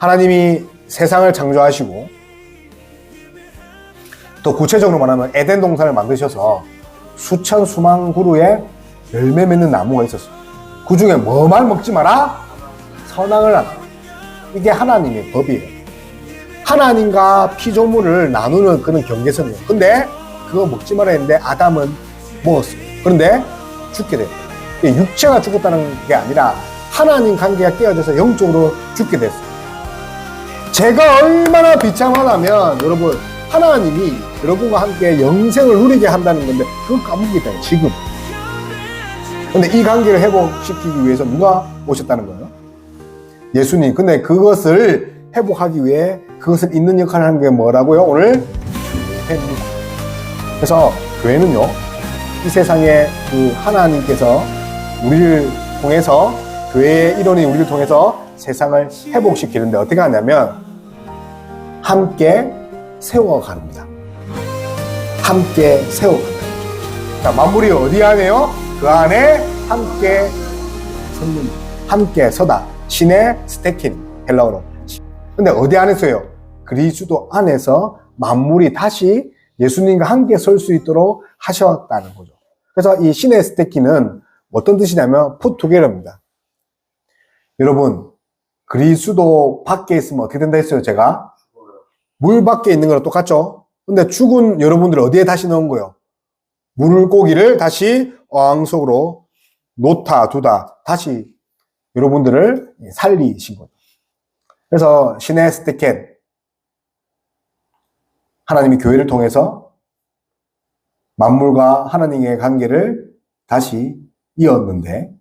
하나님이 세상을 창조하시고 또 구체적으로 말하면 에덴 동산을 만드셔서 수천 수만 그루의 열매 맺는 나무가 있었어요. 그 중에 뭐만 먹지 마라? 선악을 하라. 이게 하나님의 법이에요. 하나님과 피조물을 나누는 그런 경계선이에요. 근데 그거 먹지 말아야 했는데 아담은 먹었어요. 그런데 죽게 됐어요. 육체가 죽었다는 게 아니라 하나님 관계가 깨어져서 영적으로 죽게 됐어요. 제가 얼마나 비참하다면 여러분 하나님이 여러분과 함께 영생을 누리게 한다는 건데 그걸 까먹겠다 지금. 근데 이 관계를 회복시키기 위해서 누가 오셨다는 거예요? 예수님. 근데 그것을 회복하기 위해 그것을 있는 역할을 하는 게 뭐라고요? 오늘 교회입니다. 그래서 교회는요, 이 세상에 그 하나님께서 우리를 통해서 교회의 일원인 우리를 통해서 세상을 회복시키는데 어떻게 하냐면 함께 세워갑니다. 함께 세워간다. 자, 만물이 어디 안에요? 그 안에 함께 섰는, 함께 서다. 신의 스테킨, 헬라어로. 근데 어디 안에서요? 그리스도 안에서 만물이 다시 예수님과 함께 설 수 있도록 하셨다는 거죠. 그래서 이 신의 스테키는 어떤 뜻이냐면 푸투게러입니다. 여러분, 그리스도 밖에 있으면 어떻게 된다 했어요, 제가? 물 밖에 있는 거랑 똑같죠? 근데 죽은 여러분들 어디에 다시 넣은 거예요? 물고기를 다시 어항 속으로 놓다 두다 다시 여러분들을 살리신 거죠. 그래서 신의 스테켄 하나님이 교회를 통해서 만물과 하나님의 관계를 다시 이었는데